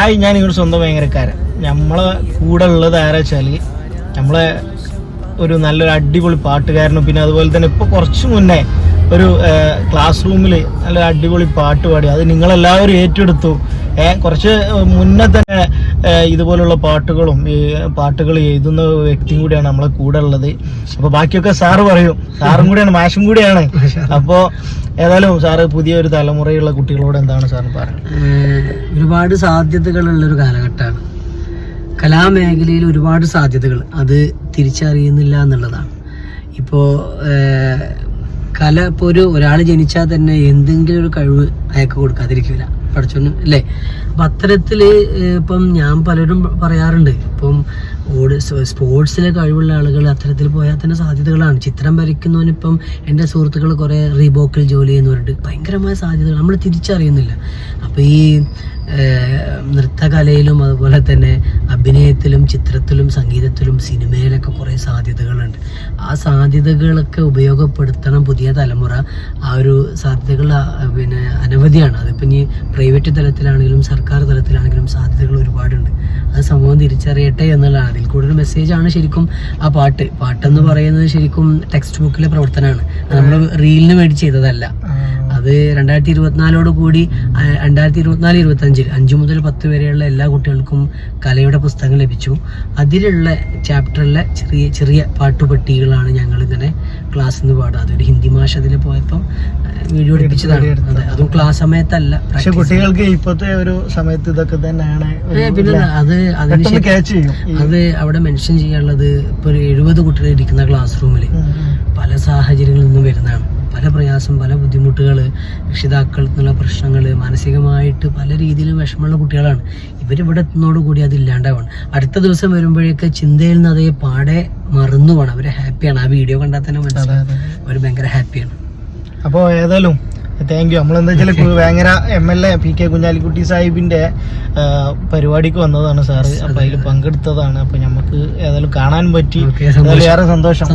Hi ഞാൻ നിങ്ങളുടെ സ്വന്തം ഭയങ്കരക്കാരൻ. നമ്മളെ കൂടെ ഉള്ളത് ആരാ വെച്ചാൽ നമ്മളെ ഒരു നല്ലൊരു അടിപൊളി പാട്ടുകാരനും പിന്നെ അതുപോലെ തന്നെ ഇപ്പൊ കുറച്ച് മുന്നേ ഒരു ക്ലാസ് റൂമിൽ നല്ല അടിപൊളി പാട്ട് പാടി. അത് നിങ്ങളെല്ലാവരും ഏറ്റെടുത്തു. കുറച്ച് മുന്നേ തന്നെ ഇതുപോലുള്ള പാട്ടുകളും ഈ പാട്ടുകൾ എഴുതുന്ന വ്യക്തിയും കൂടിയാണ് നമ്മളെ കൂടെ ഉള്ളത്. അപ്പൊ ബാക്കിയൊക്കെ സാറ് പറയും. സാറും കൂടിയാണ് മാഷും കൂടിയാണ്. അപ്പോ ഏതായാലും സാറ് പുതിയൊരു തലമുറയുള്ള കുട്ടികളോട് എന്താണ് സാറിന് പറയുന്നത്? ഒരുപാട് സാധ്യതകളുള്ള ഒരു കാലഘട്ടമാണ്. കലാമേഖലയിൽ ഒരുപാട് സാധ്യതകൾ. അത് തിരിച്ചറിയുന്നില്ല എന്നുള്ളതാണ്. ഇപ്പോൾ കല ഇപ്പോൾ ഒരു ഒരാൾ ജനിച്ചാൽ തന്നെ എന്തെങ്കിലും ഒരു കഴിവ് അയക്ക് കൊടുക്കാതിരിക്കില്ല. പഠിച്ചോന്ന് അല്ലേ അപ്പം അത്തരത്തിൽ ഇപ്പം ഞാൻ പലരും പറയാറുണ്ട്. ഇപ്പം ഓട് സ്പോർട്സിലെ കഴിവുള്ള ആളുകൾ അത്തരത്തിൽ പോയാൽ തന്നെ സാധ്യതകളാണ്. ചിത്രം വരയ്ക്കുന്നവനിപ്പം എന്റെ സുഹൃത്തുക്കൾ കുറേ റീബോക്കിൽ ജോലി ചെയ്യുന്നവരുണ്ട്. ഭയങ്കരമായ സാധ്യതകൾ നമ്മൾ തിരിച്ചറിയുന്നില്ല. അപ്പോൾ ഈ നൃത്തകലയിലും അതുപോലെ തന്നെ അഭിനയത്തിലും ചിത്രത്തിലും സംഗീതത്തിലും സിനിമയിലൊക്കെ കുറേ സാധ്യതകളുണ്ട്. ആ സാധ്യതകളൊക്കെ ഉപയോഗപ്പെടുത്തണം പുതിയ തലമുറ. ആ ഒരു സാധ്യതകൾ പിന്നെ അനവധിയാണ്. അതിപ്പോൾ ഇനി പ്രൈവറ്റ് തലത്തിലാണെങ്കിലും സർക്കാർ തലത്തിലാണെങ്കിലും സാധ്യതകൾ ഒരുപാടുണ്ട്. അത് സമൂഹം തിരിച്ചറിയട്ടെ എന്നുള്ളതാണ്. അതിൽ കൂടുതൽ മെസ്സേജാണ് ശരിക്കും ആ പാട്ട്. പാട്ടെന്ന് പറയുന്നത് ശരിക്കും ടെക്സ്റ്റ് ബുക്കിലെ പ്രവർത്തനമാണ്. നമ്മൾ റീലിന് വേണ്ടി ചെയ്തതല്ല. അത് രണ്ടായിരത്തി ഇരുപത്തിനാലോട് കൂടി രണ്ടായിരത്തി ഇരുപത്തിനാല് ഇരുപത്തി അഞ്ചിൽ അഞ്ചു മുതൽ പത്ത് വരെയുള്ള എല്ലാ കുട്ടികൾക്കും കലയുടെ പുസ്തകം ലഭിച്ചു. അതിലുള്ള ചാപ്റ്ററിലെ ചെറിയ ചെറിയ പാട്ടുപെട്ടികളാണ് ഞങ്ങൾ ഇങ്ങനെ ക്ലാസ്സിൽ നിന്ന് പാടുക. അതൊരു ഹിന്ദി മാഷ് അതിൽ പോയപ്പം വീഡിയോ എടുപ്പിച്ചതാണ്. അതെ അതും ക്ലാസ് സമയത്തല്ല പക്ഷെ കുട്ടികൾക്ക് ഇപ്പോഴത്തെ ഒരു സമയത്ത് ഇതൊക്കെ തന്നെയാണ് പിന്നെ അത് അതിന് അത് അവിടെ മെൻഷൻ ചെയ്യാനുള്ളത് ഇപ്പൊ ഒരു എഴുപത് കുട്ടികൾ ഇരിക്കുന്ന ക്ലാസ് റൂമിൽ പ്രയാസം പല ബുദ്ധിമുട്ടുകൾ രക്ഷിതാക്കൾ എന്നുള്ള പ്രശ്നങ്ങൾ മാനസികമായിട്ട് പല രീതിയിലും വിഷമമുള്ള കുട്ടികളാണ്. ഇവരിവിടെ എത്തുന്നതോടുകൂടി അത് ഇല്ലാണ്ടാവാണ്. അടുത്ത ദിവസം വരുമ്പോഴേക്ക് ചിന്തയിൽ നിന്ന് അതേ പാടെ മറന്നു പോകണം അവർ ഹാപ്പിയാണ്. ആ വീഡിയോ കണ്ടാൽ തന്നെ മനസ്സിലാവും. അവർ ഭയങ്കര ഹാപ്പിയാണ്. അപ്പോൾ ഏതായാലും താങ്ക് യു നമ്മളെന്താ വെച്ചാൽ ഭയങ്കര M L A P K Kunhalikutty സാഹിബിന്റെ പരിപാടിക്ക് വന്നതാണ് സാറ്. അപ്പൊ അതിൽ പങ്കെടുത്തതാണ്. അപ്പൊ നമുക്ക് ഏതായാലും കാണാൻ പറ്റി. ഏറെ സന്തോഷം.